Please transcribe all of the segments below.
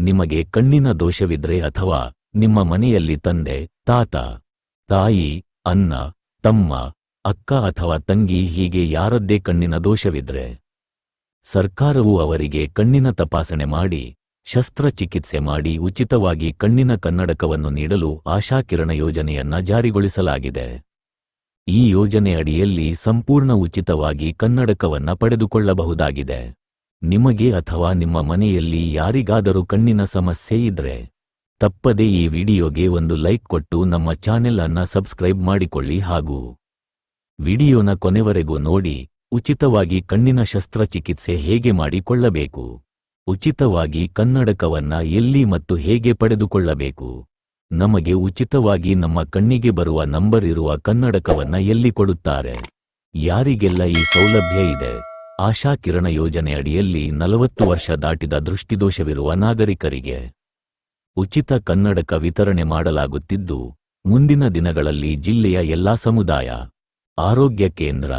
ನಿಮಗೆ ಕಣ್ಣಿನ ದೋಷವಿದ್ರೆ ಅಥವಾ ನಿಮ್ಮ ಮನೆಯಲ್ಲಿ ತಂದೆ, ತಾತ, ತಾಯಿ ಅನ್ನ ತಮ್ಮ, ಅಕ್ಕ ಅಥವಾ ತಂಗಿ ಹೀಗೆ ಯಾರದ್ದೇ ಕಣ್ಣಿನ ದೋಷವಿದ್ರೆ ಸರ್ಕಾರವು ಅವರಿಗೆ ಕಣ್ಣಿನ ತಪಾಸಣೆ ಮಾಡಿ, ಶಸ್ತ್ರಚಿಕಿತ್ಸೆ ಮಾಡಿ ಉಚಿತವಾಗಿ ಕಣ್ಣಿನ ಕನ್ನಡಕವನ್ನು ನೀಡಲು ಆಶಾಕಿರಣ ಯೋಜನೆಯನ್ನ ಜಾರಿಗೊಳಿಸಲಾಗಿದೆ. ಈ ಯೋಜನೆ ಅಡಿಯಲ್ಲಿ ಸಂಪೂರ್ಣ ಉಚಿತವಾಗಿ ಕನ್ನಡಕವನ್ನ ಪಡೆದುಕೊಳ್ಳಬಹುದಾಗಿದೆ. ನಿಮಗೆ ಅಥವಾ ನಿಮ್ಮ ಮನೆಯಲ್ಲಿ ಯಾರಿಗಾದರೂ ಕಣ್ಣಿನ ಸಮಸ್ಯೆ ಇದ್ರೆ, ತಪ್ಪದೆ ಈ ವಿಡಿಯೋಗೆ ಒಂದು ಲೈಕ್ ಕೊಟ್ಟು ನಮ್ಮ ಚಾನೆಲ್ ಅನ್ನ ಸಬ್ಸ್ಕ್ರೈಬ್ ಮಾಡಿಕೊಳ್ಳಿ ಹಾಗೂ ವಿಡಿಯೋನ ಕೊನೆವರೆಗೂ ನೋಡಿ, ಉಚಿತವಾಗಿ ಕಣ್ಣಿನ ಶಸ್ತ್ರಚಿಕಿತ್ಸೆ ಹೇಗೆ ಮಾಡಿಕೊಳ್ಳಬೇಕು? ಉಚಿತವಾಗಿ ಕನ್ನಡಕವನ್ನ ಎಲ್ಲಿ ಮತ್ತು ಹೇಗೆ ಪಡೆದುಕೊಳ್ಳಬೇಕು? ನಮಗೆ ಉಚಿತವಾಗಿ ನಮ್ಮ ಕಣ್ಣಿಗೆ ಬರುವ ನಂಬರ್ ಇರುವ ಕನ್ನಡಕವನ್ನ ಎಲ್ಲಿ ಕೊಡುತ್ತಾರೆ? ಯಾರಿಗೆಲ್ಲ ಈ ಸೌಲಭ್ಯ ಇದೆ? ಆಶಾ ಕಿರಣ ಯೋಜನೆ ಅಡಿಯಲ್ಲಿ ನಲವತ್ತು ವರ್ಷ ದಾಟಿದ ದೃಷ್ಟಿದೋಷವಿರುವ ನಾಗರಿಕರಿಗೆ ಉಚಿತ ಕನ್ನಡಕ ವಿತರಣೆ ಮಾಡಲಾಗುತ್ತಿದ್ದು, ಮುಂದಿನ ದಿನಗಳಲ್ಲಿ ಜಿಲ್ಲೆಯ ಎಲ್ಲಾ ಸಮುದಾಯ, ಆರೋಗ್ಯ ಕೇಂದ್ರ,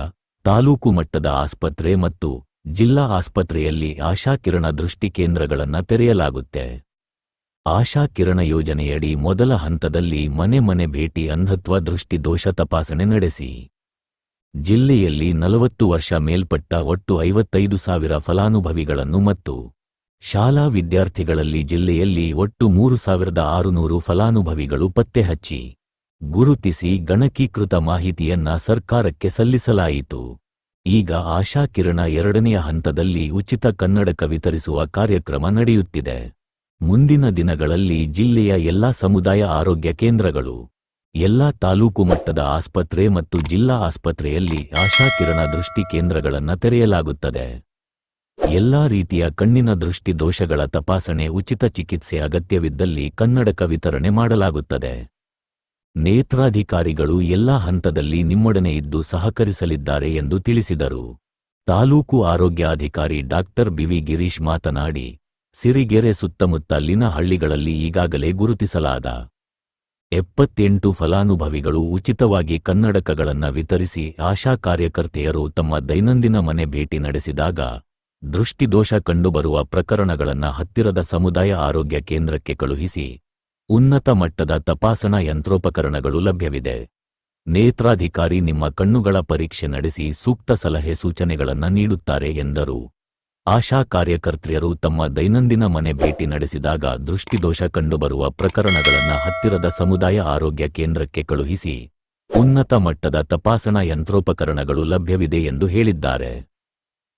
ತಾಲೂಕು ಮಟ್ಟದ ಆಸ್ಪತ್ರೆ ಮತ್ತು ಜಿಲ್ಲಾ ಆಸ್ಪತ್ರೆಯಲ್ಲಿ ಆಶಾ ಕಿರಣ ದೃಷ್ಟಿ ಕೇಂದ್ರಗಳನ್ನು ತೆರೆಯಲಾಗುತ್ತೆ. ಆಶಾ ಕಿರಣ ಯೋಜನೆಯಡಿ ಮೊದಲ ಹಂತದಲ್ಲಿ ಮನೆ ಮನೆ ಭೇಟಿ ಅಂಧತ್ವ ದೃಷ್ಟಿ ದೋಷ ತಪಾಸಣೆ ನಡೆಸಿ. ಜಿಲ್ಲೆಯಲ್ಲಿ ನಲವತ್ತು ವರ್ಷ ಮೇಲ್ಪಟ್ಟ ಒಟ್ಟು ಐವತ್ತೈದು ಸಾವಿರ ಫಲಾನುಭವಿಗಳನ್ನು ಮತ್ತು ಶಾಲಾ ವಿದ್ಯಾರ್ಥಿಗಳಲ್ಲಿ ಜಿಲ್ಲೆಯಲ್ಲಿ ಒಟ್ಟು ಮೂರು ಸಾವಿರದ ಆರುನೂರು ಫಲಾನುಭವಿಗಳು ಪತ್ತೆ ಹಚ್ಚಿ ಗುರುತಿಸಿ ಗಣಕೀಕೃತ ಮಾಹಿತಿಯನ್ನ ಸರ್ಕಾರಕ್ಕೆ ಸಲ್ಲಿಸಲಾಯಿತು. ಈಗ ಆಶಾ ಕಿರಣ ಎರಡನೆಯ ಹಂತದಲ್ಲಿ ಉಚಿತ ಕನ್ನಡಕ ವಿತರಿಸುವ ಕಾರ್ಯಕ್ರಮ ನಡೆಯುತ್ತಿದೆ. ಮುಂದಿನ ದಿನಗಳಲ್ಲಿ ಜಿಲ್ಲೆಯ ಎಲ್ಲಾ ಸಮುದಾಯ ಆರೋಗ್ಯ ಕೇಂದ್ರಗಳು ಎಲ್ಲಾ ತಾಲೂಕು ಮಟ್ಟದ ಆಸ್ಪತ್ರೆ ಮತ್ತು ಜಿಲ್ಲಾ ಆಸ್ಪತ್ರೆಯಲ್ಲಿ ಆಶಾಕಿರಣ ದೃಷ್ಟಿ ಕೇಂದ್ರಗಳನ್ನು ತೆರೆಯಲಾಗುತ್ತದೆ. ಎಲ್ಲಾ ರೀತಿಯ ಕಣ್ಣಿನ ದೃಷ್ಟಿ ದೋಷಗಳ ತಪಾಸಣೆ ಉಚಿತ ಚಿಕಿತ್ಸೆ ಅಗತ್ಯವಿದ್ದಲ್ಲಿ ಕನ್ನಡಕ ವಿತರಣೆ ಮಾಡಲಾಗುತ್ತದೆ. ನೇತ್ರಾಧಿಕಾರಿಗಳು ಎಲ್ಲಾ ಹಂತದಲ್ಲಿ ನಿಮ್ಮೊಡನೆ ಇದ್ದು ಸಹಕರಿಸಲಿದ್ದಾರೆ ಎಂದು ತಿಳಿಸಿದರು. ತಾಲೂಕು ಆರೋಗ್ಯಾಧಿಕಾರಿ ಡಾಕ್ಟರ್ ಬಿವಿ ಗಿರೀಶ್ ಮಾತನಾಡಿ, ಸಿರಿಗೆರೆ ಸುತ್ತಮುತ್ತಲಿನ ಹಳ್ಳಿಗಳಲ್ಲಿ ಈಗಾಗಲೇ ಗುರುತಿಸಲಾದ ಎಪ್ಪತ್ತೆಂಟು ಫಲಾನುಭವಿಗಳು ಉಚಿತವಾಗಿ ಕನ್ನಡಕಗಳನ್ನು ವಿತರಿಸಿ ಆಶಾ ಕಾರ್ಯಕರ್ತೆಯರು ತಮ್ಮ ದೈನಂದಿನ ಮನೆ ಭೇಟಿ ನಡೆಸಿದಾಗ ದೃಷ್ಟಿದೋಷ ಕಂಡುಬರುವ ಪ್ರಕರಣಗಳನ್ನು ಹತ್ತಿರದ ಸಮುದಾಯ ಆರೋಗ್ಯ ಕೇಂದ್ರಕ್ಕೆ ಕಳುಹಿಸಿ ಉನ್ನತ ಮಟ್ಟದ ತಪಾಸಣಾ ಯಂತ್ರೋಪಕರಣಗಳು ಲಭ್ಯವಿದೆ. ನೇತ್ರಾಧಿಕಾರಿ ನಿಮ್ಮ ಕಣ್ಣುಗಳ ಪರೀಕ್ಷೆ ನಡೆಸಿ ಸೂಕ್ತ ಸಲಹೆ ಸೂಚನೆಗಳನ್ನು ನೀಡುತ್ತಾರೆ ಎಂದರು. ಆಶಾ ಕಾರ್ಯಕರ್ತೆಯರು ತಮ್ಮ ದೈನಂದಿನ ಮನೆ ಭೇಟಿ ನಡೆಸಿದಾಗ ದೃಷ್ಟಿದೋಷ ಕಂಡುಬರುವ ಪ್ರಕರಣಗಳನ್ನು ಹತ್ತಿರದ ಸಮುದಾಯ ಆರೋಗ್ಯ ಕೇಂದ್ರಕ್ಕೆ ಕಳುಹಿಸಿ ಉನ್ನತ ಮಟ್ಟದ ತಪಾಸಣಾ ಯಂತ್ರೋಪಕರಣಗಳು ಲಭ್ಯವಿದೆ ಎಂದು ಹೇಳಿದ್ದಾರೆ.